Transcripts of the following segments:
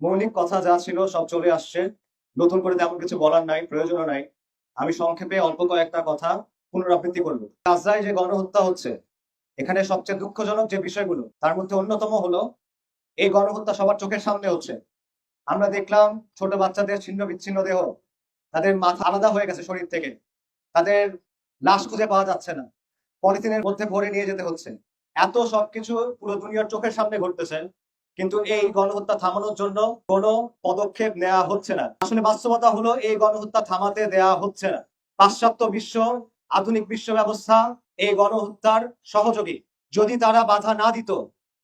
মৌলিক কথা যা ছিল সব চলে আসছে। নতুন করে তেমন কিছু বলার নাই, প্রয়োজনও নাই। আমি সংক্ষেপে অল্প কয়েকটা কথা পুনরাবৃত্তি করব। গাজায় যে গণহত্যা হচ্ছে, এখানে সবচেয়ে দুঃখজনক যে বিষয়গুলো, তার মধ্যে অন্যতম হলো, এই গণহত্যা সবার চোখের সামনে হচ্ছে। আমরা দেখলাম ছোট বাচ্চাদের ছিন্ন বিচ্ছিন্ন দেহ, তাদের মাথা আলাদা হয়ে গেছে শরীর থেকে। তাদের লাশ খুঁজে পাওয়া যাচ্ছে না। পলিথিনের মধ্যে ভরে নিয়ে যেতে হচ্ছে। এত সবকিছু পুরো দুনিয়ার চোখের সামনে ঘটতেছে, কিন্তু এই গণহত্যা থামানোর জন্য কোনো পদক্ষেপ নেওয়া হচ্ছে না। আসলে বাস্তবতা হলো এই গণহত্যা থামাতে দেয়া হচ্ছে না। পাশ্চাত্য বিশ্ব, আধুনিক বিশ্ব ব্যবস্থা এই গণহত্যার সহযোগী। যদি তারা বাধা না দিত,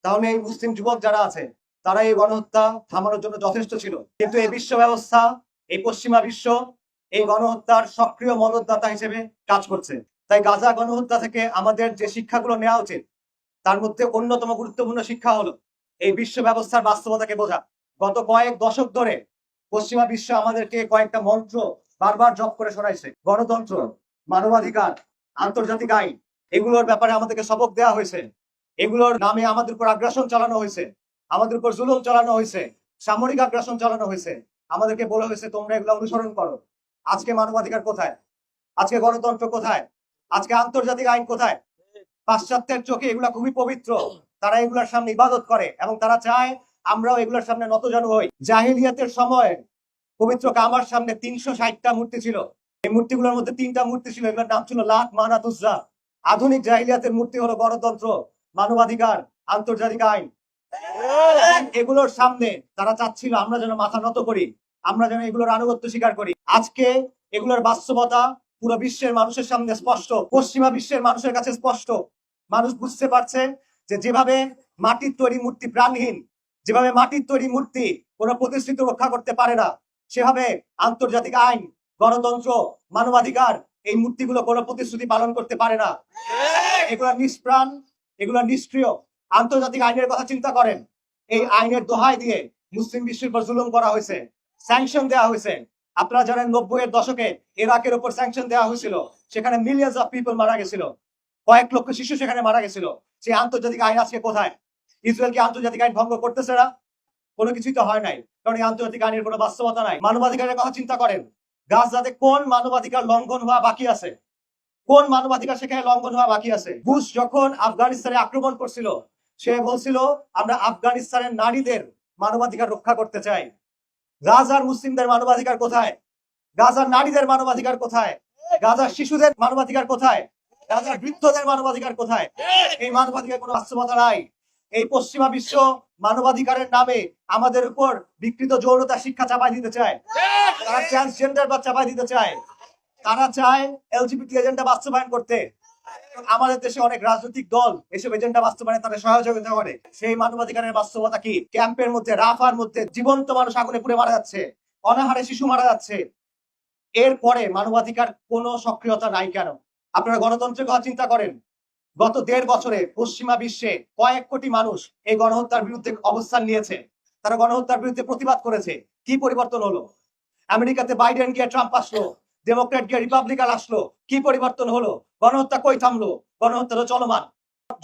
তাহলে এই মুসলিম যুবক যারা আছে, তারা এই গণহত্যা থামানোর জন্য যথেষ্ট ছিল। কিন্তু এই বিশ্ব ব্যবস্থা, এই পশ্চিমা বিশ্ব এই গণহত্যার সক্রিয় মদতদাতা হিসেবে কাজ করছে। তাই গাজা গণহত্যা থেকে আমাদের যে শিক্ষাগুলো নেওয়া উচিত, তার মধ্যে অন্যতম গুরুত্বপূর্ণ শিক্ষা হলো এই বিশ্ব ব্যবস্থার বাস্তবতাকে বোঝা। গত কয়েক দশক ধরে পশ্চিমা বিশ্ব আমাদেরকে কয়েকটা মন্ত্র বারবার জপ করে শোনাইছে। গণতন্ত্র, মানবাধিকার, আন্তর্জাতিক আইন, এগুলোর ব্যাপারে আমাদেরকে সবক দেওয়া হয়েছে। এগুলোর নামে আমাদের উপর আগ্রাসন চালানো হয়েছে। আমাদের উপর জুলুম চালানো হয়েছে। সামরিক আগ্রাসন চালানো হয়েছে। আমাদেরকে বলা হয়েছে, তোমরা এগুলো অনুসরণ করো। আজকে মানবাধিকার কোথায়? আজকে গণতন্ত্র কোথায়? আজকে আন্তর্জাতিক আইন কোথায়? পাশ্চাত্যের চোখে এগুলা খুবই পবিত্র। তারা এগুলার সামনে ইবাদত করে এবং তারা চায় আমরাও এগুলোর সামনে নতজানু হই। জাহিলিয়াতের সময় পবিত্র কামার সামনে তিনশো ষাটটা মূর্তি ছিল। এই মূর্তিগুলোর মধ্যে তিনটা মূর্তি ছিল। এগুলোর নাম ছিল লাত মানাত উজ্জা আধুনিক জাহিলিয়াতের মূর্তি হলো গণতন্ত্র, মানবাধিকার, আন্তর্জাতিক আইন। এগুলোর সামনে তারা চাচ্ছিল আমরা যেন মাথা নত করি, আমরা যেন এগুলোর আনুগত্য স্বীকার করি। আজকে এগুলোর বাস্তবতা পুরো বিশ্বের মানুষের সামনে স্পষ্ট, পশ্চিমা বিশ্বের মানুষের কাছে স্পষ্ট। মানুষ বুঝতে পারছে যে যেভাবে মাটির তৈরি মূর্তি প্রাণহীন, যেভাবে মাটির তৈরি মূর্তি কোনো প্রতিষ্ঠিত রক্ষা করতে পারে না, সেভাবে আন্তর্জাতিক আইন, গণতন্ত্র, মানবাধিকার এই মূর্তিগুলো কোনো প্রতিশ্রুতি পালন করতে পারে না। এগুলো নিষ্প্রাণ, এগুলো নিষ্ক্রিয়। আন্তর্জাতিক আইনের কথা চিন্তা করেন। এই আইনের দোহাই দিয়ে মুসলিম বিশ্বের উপর জুলুম করা হয়েছে, স্যাংশন দেওয়া হয়েছে। আপনারা জানেন নব্বই এর দশকে ইরাকের উপর স্যাংশন দেওয়া হয়েছিল। সেখানে মিলিয়ন্স অফ পিপল মারা গেছিল। কয়েক লক্ষ শিশু সেখানে মারা গেছিল। সেই আন্তর্জাতিক আইন আজকে কোথায়? ইসরায়েল কি আন্তর্জাতিক আইন ভঙ্গ করতেছে না কোনো কিছুই তো হয় নাই। কারণ এই আন্তর্জাতিক আইনের কোনো বাস্তবতা নাই। মানবাধিকারের কথা চিন্তা করেন। গাজাতে কোন মানবাধিকার লঙ্ঘন হওয়া বাকি আছে? কোন মানবাধিকার সেখানে লঙ্ঘন হওয়া বাকি আছে? বুশ যখন আফগানিস্তানে আক্রমণ করছিল, সে বলছিল, আমরা আফগানিস্তানের নারীদের মানবাধিকার রক্ষা করতে চাই। গাজার মুসলিমদের মানবাধিকার কোথায়? গাজার নারীদের মানবাধিকার কোথায়? গাজার শিশুদের মানবাধিকার কোথায়? গাজার বৃদ্ধদের মানবাধিকার কোথায়? এই মানবাধিকার কোনো বাস্তবতা নাই। এই পশ্চিমা বিশ্ব মানবাধিকারের নামে আমাদের উপর বিকৃত যৌনতা শিক্ষা চাপাই দিতে চায়। তারা ট্রান্সজেন্ডার বা চাপাই দিতে চায়। তারা চায় এলজিবিটি এজেন্ডা বাস্তবায়ন করতে। আমাদের দেশে অনেক রাজনৈতিক দল এসব এজেন্ডা বাস্তবায়নে তাদের সহযোগিতা করে। সেই মানবাধিকারের বাস্তবতা কি? ক্যাম্পের মধ্যে, রাফার মধ্যে জীবন্ত মানুষ আগুনে পুড়ে মারা যাচ্ছে, অনাহারে শিশু মারা যাচ্ছে। এরপরে মানবাধিকার কোনো সক্রিয়তা নাই কেন? আপনারা গণতন্ত্রের কথা চিন্তা করেন? গত দেড় বছরে পশ্চিমা বিশ্বে কয়েক কোটি মানুষ এই গণহত্যার বিরুদ্ধে অবস্থান নিয়েছে। তারা গণহত্যার বিরুদ্ধে প্রতিবাদ করেছে। কি পরিবর্তন হলো? আমেরিকাতে বাইডেন গিয়ে ট্রাম্প আসলো। ডেমোক্রেট গিয়ে রিপাবলিকান আসলো। কি পরিবর্তন হলো? গণহত্যা কই থামলো? গণহত্যা তো চলমান।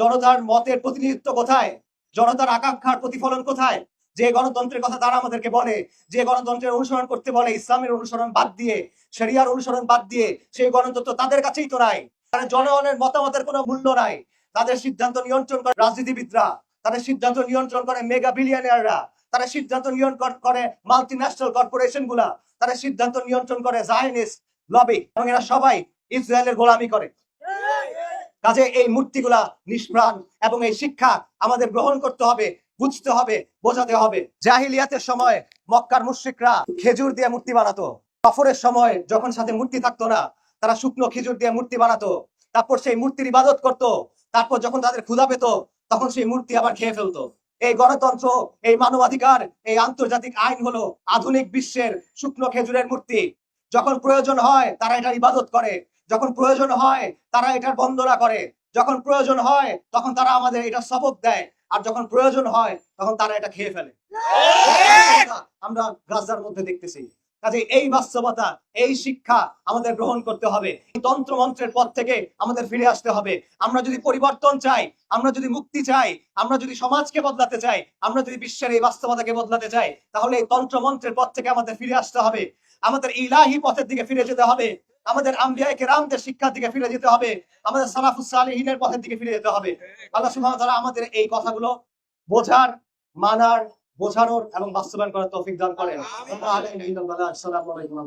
জনতার মতের প্রতিনিধিত্ব কোথায়? জনতার আকাঙ্ক্ষার প্রতিফলন কোথায়? যে গণতন্ত্রের কথা তারা আমাদেরকে বলে, যে গণতন্ত্রের অনুসরণ করতে বলে, ইসলামের অনুসরণ বাদ দিয়ে, শরিয়ার অনুসরণ বাদ দিয়ে, সেই গণতন্ত্র তাদের কাছেই তো নাই। তারা জনগণের মতামতের কোনো মূল্য নাই। তাদের সিদ্ধান্ত নিয়ন্ত্রণ করে রাজনীতিবিদরা, তাদের সিদ্ধান্ত নিয়ন্ত্রণ করে মেগা বিলিয়নিয়াররা তারা সিদ্ধান্ত নিয়ন্ত্রণ করে মাল্টি ন্যাশনাল কর্পোরেশনগুলা তারা সিদ্ধান্ত নিয়ন্ত্রণ করে জায়নিস্ট লবি এবং এরা সবাই ইসরায়েলের গোলামি করে। কাজে এই মূর্তিগুলা নিষ্প্রাণ এবং এই শিক্ষা আমাদের গ্রহণ করতে হবে, বুঝতে হবে, বোঝাতে হবে। জাহিলিয়াতের সময় মক্কার মুশ্রিকরা খেজুর দিয়ে মূর্তি বানাতো। সফরের সময় যখন সাথে মূর্তি থাকতো না, তারা শুকনো খেজুর দিয়ে মূর্তি বানাতো। তারপর সেই মূর্তির ইবাদত করত। তারপর যখন তাদের ক্ষুধা পেত, তখন সেই মূর্তি আবার খেয়ে ফেলতো। এই গণতন্ত্র, এই মানবাধিকার, এই আন্তর্জাতিক আইন হলো আধুনিক বিশ্বের শুকনো খেজুরের মূর্তি। যখন প্রয়োজন হয় তারা এটার ইবাদত করে। যখন প্রয়োজন হয় তারা এটার বন্দনা করে। যখন প্রয়োজন হয় তখন তারা আমাদের এটা শপথ দেয়। আর যখন প্রয়োজন হয় তখন তারা এটা খেয়ে ফেলে। আমরা গাজার মধ্যে দেখতেছি। কাজে এই বাস্তবতা, এই শিক্ষা আমাদের গ্রহণ করতে হবে। তন্ত্র মন্ত্রের পথ থেকে আমাদের ফিরে আসতে হবে। আমরা যদি পরিবর্তন চাই, আমরা যদি মুক্তি চাই, আমরা যদি সমাজকে বদলাতে চাই, আমরা যদি বিশ্বের এই বাস্তবতাকে বদলাতে চাই, তাহলে এই তন্ত্র মন্ত্রের পথ থেকে আমাদের ফিরে আসতে হবে। আমাদের ইলাহি পথের দিকে ফিরে যেতে হবে। আমাদের আম্বিয়াকে রামদের শিক্ষার দিকে ফিরে যেতে হবে। আমাদের সালাফুস সালিহিনের পথের দিকে ফিরে যেতে হবে। আল্লাহ সুবহানাহু ওয়া আমাদের এই কথাগুলো বোঝার, মানার বোঝানোর এবং বাস্তবায়ন করার তৌফিক দান করেন। আসসালামু আলাইকুম